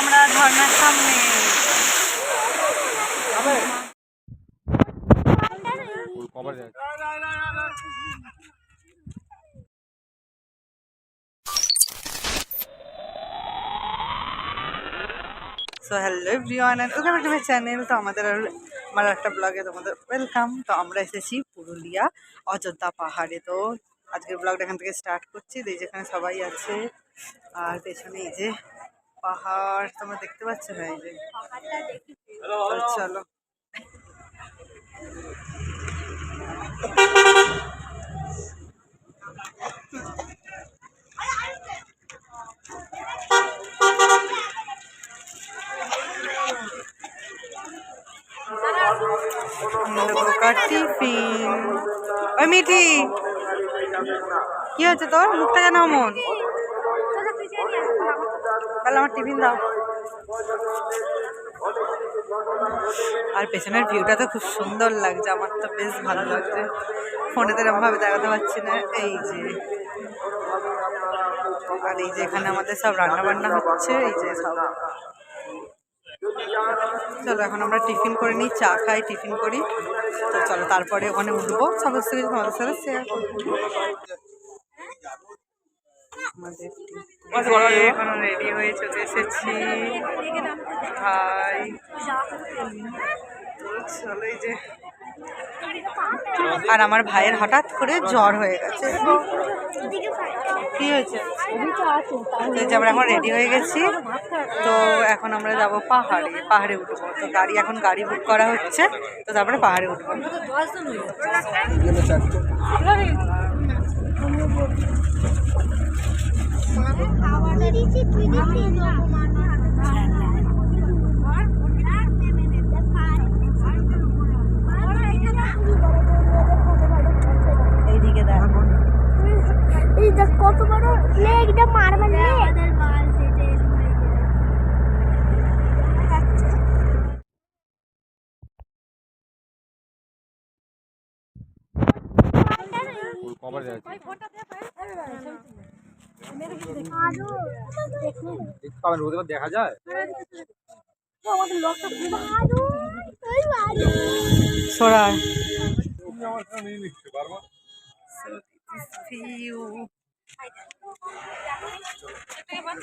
আমরা ঝর্ণার সামনে। সো হ্যালো টু চ্যানেল তো আমাদের একটা ব্লগে ওয়েলকাম তো আমরা এসেছি পুরুলিয়া, অযোধ্যা পাহাড়ে। তো আজকের ব্লগটা এখান থেকে স্টার্ট করছি। যেখানে সবাই আছে, আর পেছনে এই যে পাহাড় তোমরা দেখতে পাচ্ছ না এই যে? চলো। বোকা টিফিন ওই মিঠি কি হচ্ছে তোর? মুখটা কেন অমন? তাহলে আমার টিফিন দাও। আর পেছনের ভিউটা তো খুব সুন্দর লাগছে, আমার তো বেশ ভালো লাগছে। ফোনে তো এরকমভাবে দেখাতে পারছি না, এই যে। আর এই যে এখানে আমাদের সব রান্না বান্না হচ্ছে, এই যে সব। চলো, এখন আমরা টিফিন করে নিই, চা খাই, টিফিন করি। তো চলো, তারপরে ওখানে উঠবো, সমস্ত কিছু তোমাদের সাথে শেয়ার করব। আমাদের এখন রেডি হয়ে চলে এসেছি। ভাই চলো যে। আর আমার ভাইয়ের হঠাৎ করে জ্বর হয়ে গেছে। কি হয়েছে? আমরা এখন রেডি হয়ে গেছি। তো এখন আমরা যাব পাহাড়ে। পাহাড়ে উঠবো। তো গাড়ি এখন গাড়ি বুক করা হচ্ছে। তো তারপরে পাহাড়ে উঠবো এইদিকে দেখো এই দেখ কত বড় লেগটা মারবেন আমাদের বাস কভার দেখুন দেখা যায়? আমাদের লোকটা আরও ওই আরও সরা আমার সামনে নিয়ে নিচ্ছে বারবার view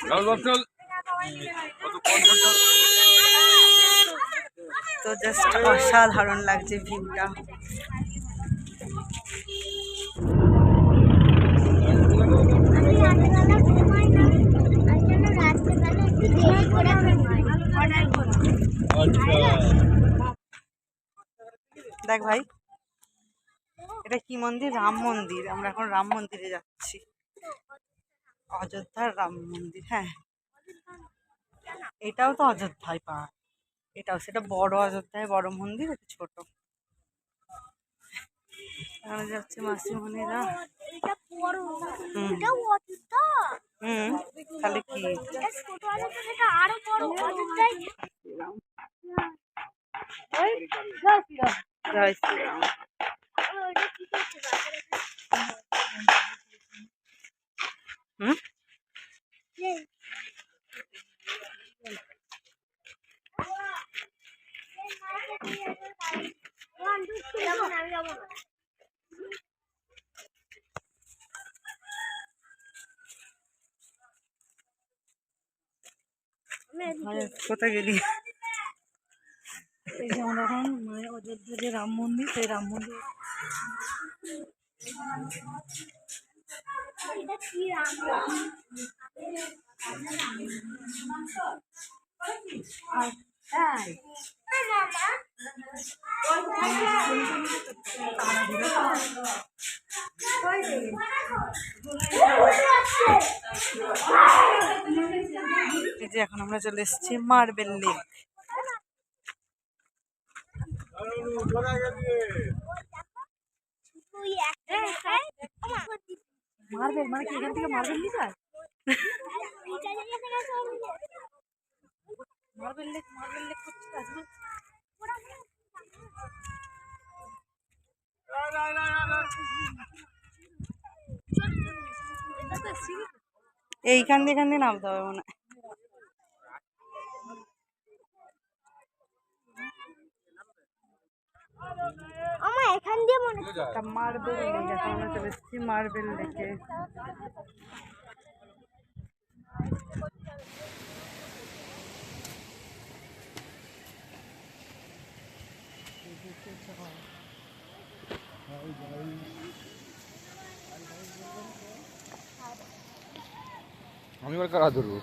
চল বাপ চল তো জাস্ট অসাধারণ লাগছে ভিউটা দেখ ভাই, এটা কি মন্দির? রাম মন্দির। আমরা এখন রাম মন্দিরে যাচ্ছি। অযোধ্যার রাম মন্দির হ্যাঁ। এটাও তো অযোধ্যায় পাহাড় এটাও, সেটা বড় অযোধ্যায়, বড় মন্দির এটা ছোট। এখানে যাচ্ছে মাসিমণিরা। হুম। এটা জয় শ্রীরাম ওটা কি করছে হুম আমি যাব না আরে, কোথায় গেলি? এই যে আমরা এখন মানে অযোধ্যা যে রাম মন্দির সেই রাম মন্দির। এটা কি এখন আমরা চলে এসেছি মার্বেল লেক মার্বেল মানে কি, এখান থেকে মার্বেল এইখান দিয়ে, এখান দিয়ে নামতে হবে মনে হয়। আমার এখান দিয়ে মনে হচ্ছে একটা মার্বেল মার্বেল লেকে আমি এবার কারা ধরবো?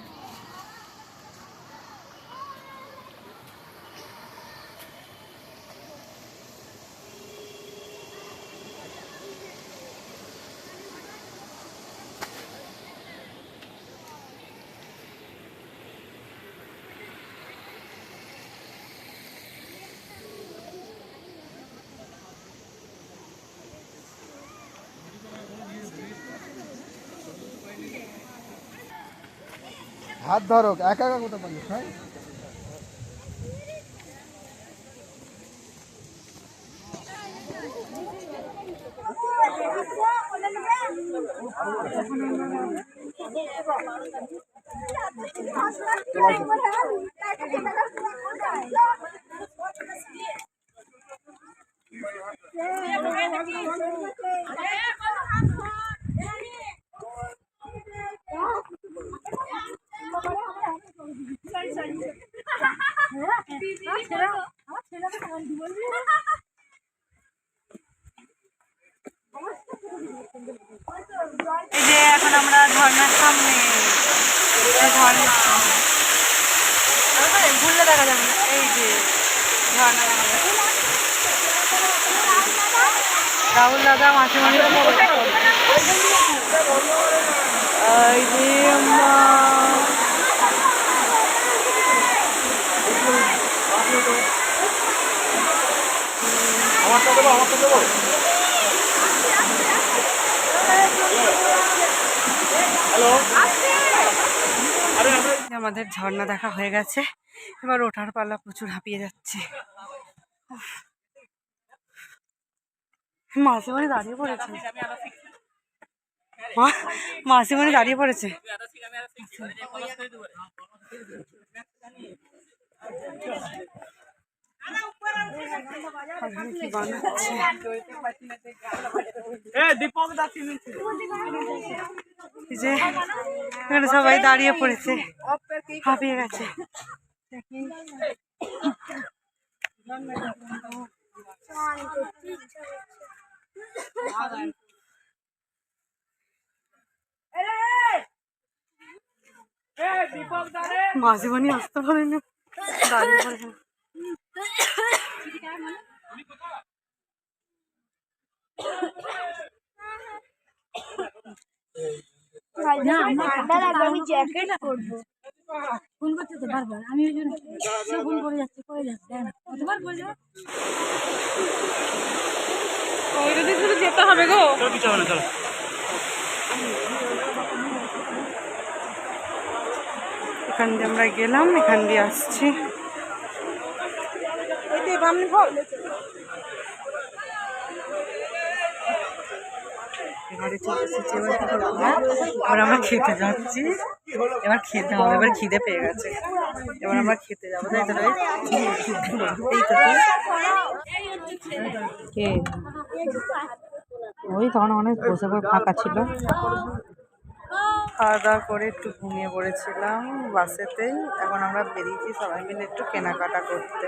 হাত ধরো একা একা কোথাও পারিস হ্যাঁ? এই যে এখন আমরা ঝর্ণার সামনে ঝর্ণা। ওই ঘুরলে দেখা যাবে এই যে ঝর্ণা রাহুল দাদা মাসে মাসে এই যে মা আমারটা দেবো আমারটা দেবো আমাদের ঝর্ণা দেখা হয়ে গেছে। এবার ওঠার পাল্লা প্রচুর হাঁপিয়ে যাচ্ছে। মাসিমণি দাঁড়িয়ে পড়েছে। মাসিমণি দাঁড়িয়ে পড়েছে ওখানে কি বানাচ্ছে এই যে এখানে সবাই দাঁড়িয়ে পড়েছে। হাঁপিয়ে গেছে। মাঝিমানি আসতে পারেনি দাঁড়িয়ে পড়েছে। ঠান্ডা লাগবে আমি জ্যাকেট করব ফোন করতে তো বারবার। আমি ওই জন্য ফোন করে যাচ্ছে করে যাচ্ছে দেখ না। কতবার এখান দিয়ে আমরা গেলাম এখান দিয়ে আসছি। এবারে চলে এসেছি এবার করব? এবার আমরা খেতে যাচ্ছি। এবার খেতে হবে এবার খিদে পেয়ে গেছে। এবার আমরা খেতে যাব তাই তো এই তো কে? ওই তখন অনেক বসে বসে ফাঁকা ছিল। খাওয়া দাওয়া করে একটু ঘুমিয়ে পড়েছিলাম বাসেতেই। এখন আমরা বেরিয়েছি সবাই মিলে একটু কেনাকাটা করতে।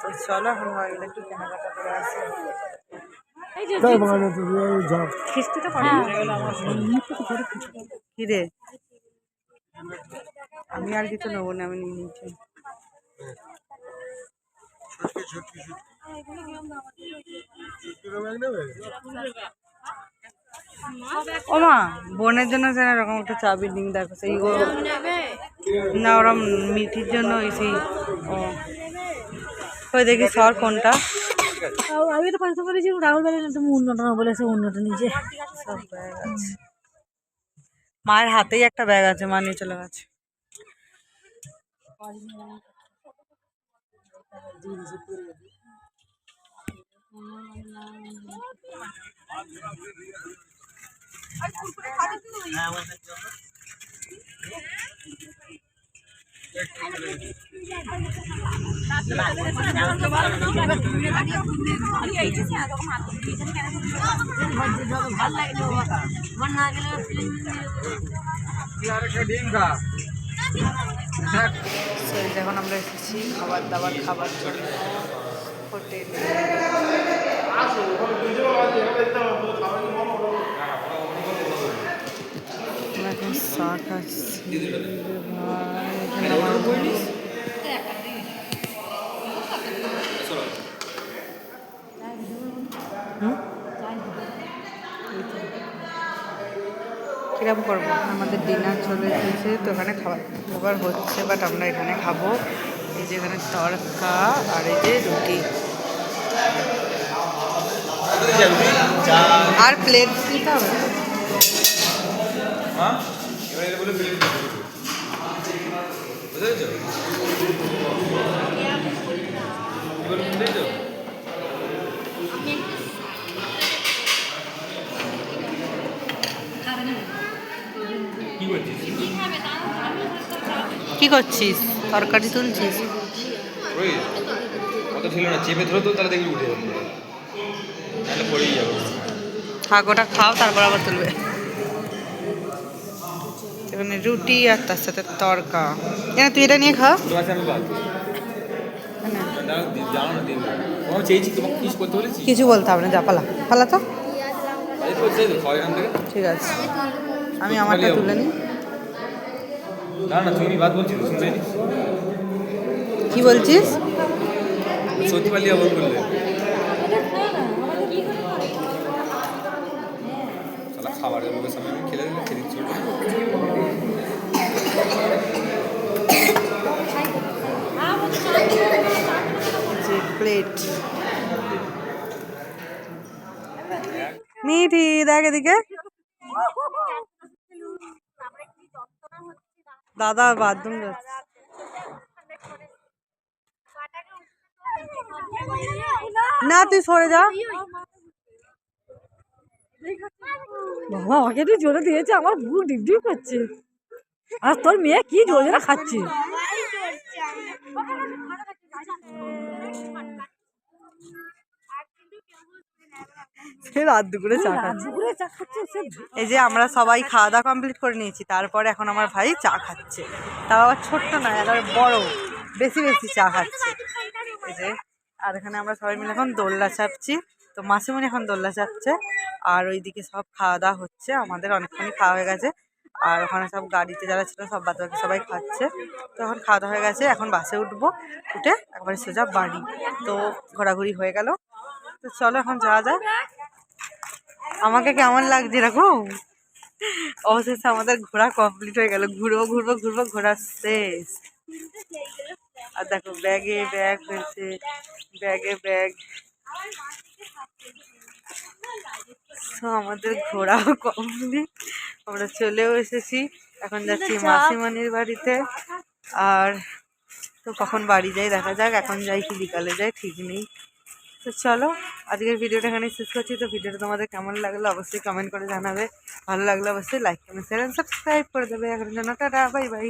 তো চলো এখন সবাই মিলে একটু কেনাকাটা করে আসি। করে রে? আমি আর কিছু নেব না আমি নিয়ে নিচ্ছি। ও মা বোনের জন্য যেন এরকম একটা চা বিল্ডিং দেখো সেই গো না ওরা মিঠির জন্য ওই সেই ও। ওই দেখি সর কোনটা। আমি তো পাঁচশো করেছি রাহুল বেলা তুমি উন্নটা না বলেছে উন্নটা নিজে সব ব্যাগ আছে। মায়ের হাতেই একটা ব্যাগ আছে মা নিয়ে চলে গেছে। এই যখন আমরা এসেছি খাবার দাবার খাবার জন্য হোটেলে আমরা এখন চা করব? আমাদের ডিনার চলে এসেছে, তো এখানে খাবার খাবার হচ্ছে বাট আমরা এখানে খাব। এই যে এখানে তড়কা আর এই যে রুটি। আর প্লেট দিতে হবে? হ্যাঁ? এটা বলে ফেলে দিতে বুঝেছ এবার বুঝেছ কি করছিস? তরকারি তুলছিস? কত ছিল না। চেপে ধরো তো তাহলে দেখবি উঠে যাবে। তাহলে পড়েই যাবে। থাক ওটা খাও তারপর আবার তুলবে। এখানে রুটি আর তার সাথে তরকা। এনে তুই এটা নিয়ে খা। কাছে বলতে হবে না যা পালা। পালা তো। ঠিক আছে। আমি আমারটা তুলে নিই। না না তুমি বাদ শুনতে কি বলছিস? সত্যি পারলি আবার বললে খাবারের লোকের সামনে আমি খেলে প্লেট মিঠি দেখ এদিকে। দাদা বাথরুম যাচ্ছে। না, তুই সরে যা। বাবা, আমাকে তুই জোরে দিয়েছে, আমার বুক ডিপ ডিপ করছে। আর তোর মেয়ে কি জোরে খাচ্ছে? সে রাত চা খাচ্ছে। এই যে আমরা সবাই খাওয়া দাওয়া কমপ্লিট করে নিয়েছি, তারপরে এখন আমার ভাই চা খাচ্ছে। তাও আবার ছোট্ট না, একেবারে বড়, বেশি বেশি চা খাচ্ছে। এই যে, আর এখানে আমরা সবাই মিলে এখন দোল্লা চাপছি। তো মাসিমণি এখন দোল্লা চাপছে, আর ওইদিকে সব খাওয়া দাওয়া হচ্ছে, আমাদের অনেকখানি খাওয়া হয়ে গেছে। আর ওখানে সব গাড়িতে যারা ছিল, সব বাকি সবাই খাচ্ছে। তো এখন খাওয়া দাওয়া হয়ে গেছে, এখন বাসে উঠবো, উঠে একবারে সোজা বাড়ি। তো ঘোরাঘুরি হয়ে গেল। তো চলো এখন যাওয়া যাক। আমাকে কেমন লাগছে এরকম অবশেষে আমাদের ঘোরা কমপ্লিট হয়ে গেল। ঘুরবো ঘুরবো ঘুরবো, ঘোরা শেষ। আর দেখো, ব্যাগে ব্যাগ হয়েছে। ব্যাগে ব্যাগ। তো আমাদের ঘোরাও কমপ্লিট আমরা চলেও এসেছি। এখন যাচ্ছি মাসিমণির বাড়িতে। আর তো কখন বাড়ি যাই দেখা যাক এখন যাই কি বিকালে যাই ঠিক নেই। তো চলো আজকের ভিডিওটা এখানে শেষ করছি। তো ভিডিওটা তোমাদের কেমন লাগল অবশ্যই কমেন্ট করে জানাবে। ভালো লাগলে অবশ্যই লাইক কমেন্ট শেয়ার সাবস্ক্রাইব করে দেবে। এখন জন্য টাটা বাই বাই